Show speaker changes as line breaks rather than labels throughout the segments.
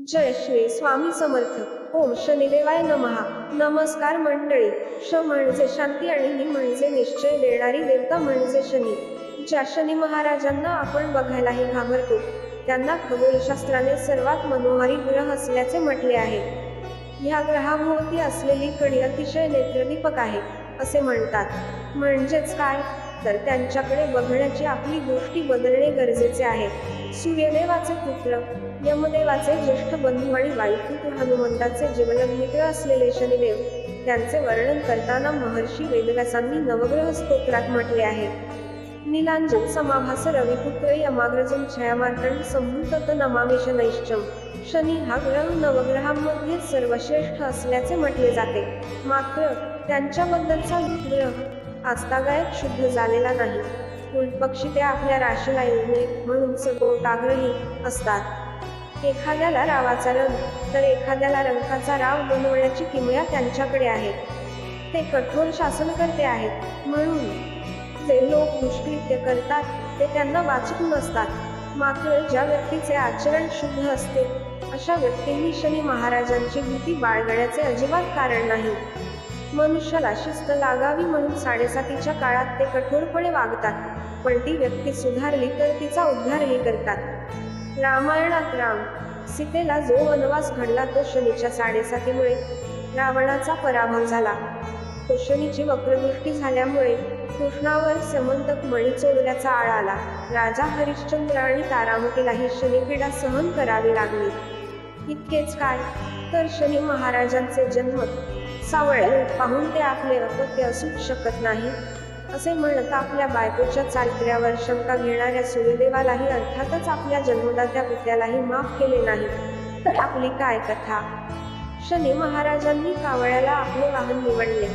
जय श्री स्वामी समर्थ. ओम शनिदेवाय नमहा नमस्कार मंडळी. श म्हणजे शांती आणि नि म्हणजे निश्चय देणारी देवता म्हणजे शनी. ज्या शनी महाराजांना आपण बघायलाही घाबरतो त्यांना खगोलशास्त्राने सर्वात मनोहारी ग्रह असल्याचे म्हटले आहे. ह्या ग्रहाभोवती असलेली कडी अतिशय नेत्रदीपक आहे असे म्हणतात. म्हणजेच काय? तर त्यांच्याकडे बघण्याची आपली दृष्टी बदलणे गरजेचे आहे. सूर्यदेवाचे पुत्र यमदेवाचे ज्येष्ठ बंधू आणि वायुपुत्र हनुमंताचे जीवनमित्र असलेले शनिदेव त्यांचे वर्णन करताना महर्षी वेदव्यासांनी नवग्रह स्तोत्रात म्हटले आहे. नीलांजन समाभास रविपुत्र यमाग्रजन छयामार्तंड संभूतत नमामेश नैश्चम शनी हा ग्रह नवग्रहांमध्ये सर्वश्रेष्ठ असल्याचे म्हटले जाते. मात्र त्यांच्याबद्दलचा ग्रह आस्तागायक शुद्ध झालेला नाही. पक्षी ते आपल्या राशीला येऊ नये म्हणून सगोटाग्रही असतात. एखाद्याला रावाचा रंग तर एखाद्याला रंगाचा राव बनवण्याची किमया त्यांच्याकडे आहे ते कठोर शासनकर्ते आहेत. म्हणून जे लोक दुष्कृत्य करतात ते त्यांना वाचक नसतात मात्र ज्या व्यक्तीचे आचरण शुद्ध असते अशा व्यक्तींनी शनी महाराजांची भीती बाळगण्याचे अजिबात कारण नाही. मनुष्याला शिस्त लागावी म्हणून साडेसातीच्या काळात ते कठोरपणे वागतात. पण ती व्यक्ती सुधारली तर तिचा उद्धारही करतात. रामायणात राम सीतेला जो वनवास घडला तो शनीच्या साडेसातीमुळे रावणाचा पराभव झाला. तो शनीची वक्रदृष्टी झाल्यामुळे कृष्णावर समंतक मणी चोरल्याचा आळ आला. राजा हरिश्चंद्र आणि तारामतीलाही शनिपीडा सहन करावी लागली. इतकेच काय? तर शनी महाराजांचे जन्म सावळ पाहून ते आपले अपत्य असूच शकत नाही. असे म्हणत आपल्या बायकोच्या चारित्र्यावर शंका घेणाऱ्या सूर्यदेवालाही अर्थातच आपल्या जन्मदात्या पित्यालाही माफ केले नाही. तर आपली काय कथा? शनी महाराजांनी कावळ्याला आपले वाहन निवडले.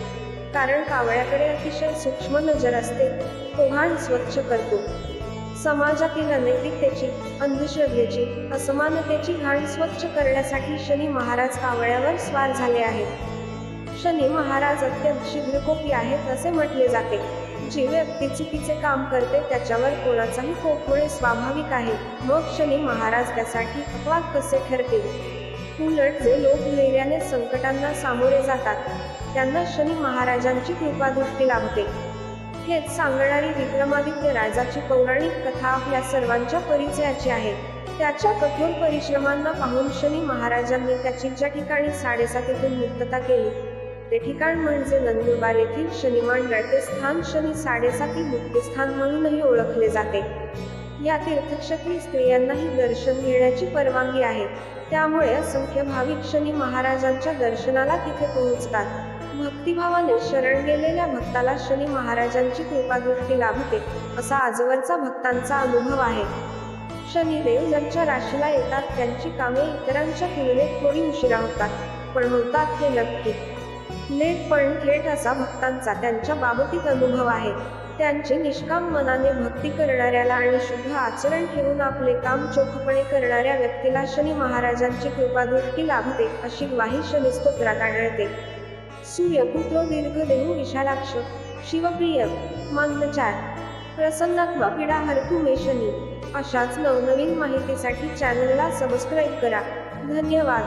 कारण कावळ्याकडे अतिशय सूक्ष्म नजर असते तो घाण स्वच्छ करतो. समाजातील अनैतिकतेची अंधश्रद्धेची असमानतेची घाण स्वच्छ करण्यासाठी शनी महाराज कावळ्यावर स्वार झाले आहेत. शनी महाराज अत्यंत शीघ्रकोपी आहेत असे म्हटले जाते. जी व्यक्ती चुकीचे काम करते त्याच्यावर कोणाचाही कोप होणे स्वाभाविक आहे. मग शनी महाराज त्यासाठी अपवाद कसे ठरतील उलट जे लोक धैर्याने संकटांना सामोरे जातात त्यांना शनी महाराजांची कृपादृष्टी लाभते. हेच सांगणारी विक्रमादित्य राजाची पौराणिक कथा आपल्या सर्वांच्या परिचयाची आहे. त्याच्या कठोर परिश्रमांना पाहून शनी महाराजांनी त्याची ज्या ठिकाणी साडेसातीतून मुक्तता केली ते ठिकाण म्हणजे नंदुरबार येथील शनिमांडळ ते स्थान शनी साडेसाती मुक्तिस्थान म्हणूनही ओळखले जाते. या तीर्थक्षेत्री स्त्रियांनाही दर्शन घेण्याची परवानगी आहे. त्यामुळे असंख्य भाविक शनी महाराजांच्या दर्शनाला तिथे पोहोचतात. भक्तिभावाने शरण गेलेल्या भक्ताला शनी महाराजांची कृपादृष्टी लाभते असा आजवरचा भक्तांचा अनुभव आहे. शनिदेव ज्यांच्या राशीला येतात त्यांची कामे इतरांच्या तुलनेत थोडी उशिरा होतात पण होतात हे नक्की. लेट पण थेट असा भक्तांचा त्यांच्या बाबतीत अनुभव आहे. त्यांची निष्काम मनाने भक्ती करणाऱ्याला आणि शुद्ध आचरण ठेवून आपले काम चोखपणे करणाऱ्या व्यक्तीला शनी महाराजांची कृपादृष्टी लाभते अशी ग्वाही शनी स्तोत्रात आढळते. सूर्यपुत्र दीर्घदेहू विशालाक्ष शिवप्रिय मंदचार प्रसन्नात्मा पिढा हरतू मे शनी अशाच नवनवीन माहितीसाठी चॅनलला सबस्क्राईब करा. धन्यवाद.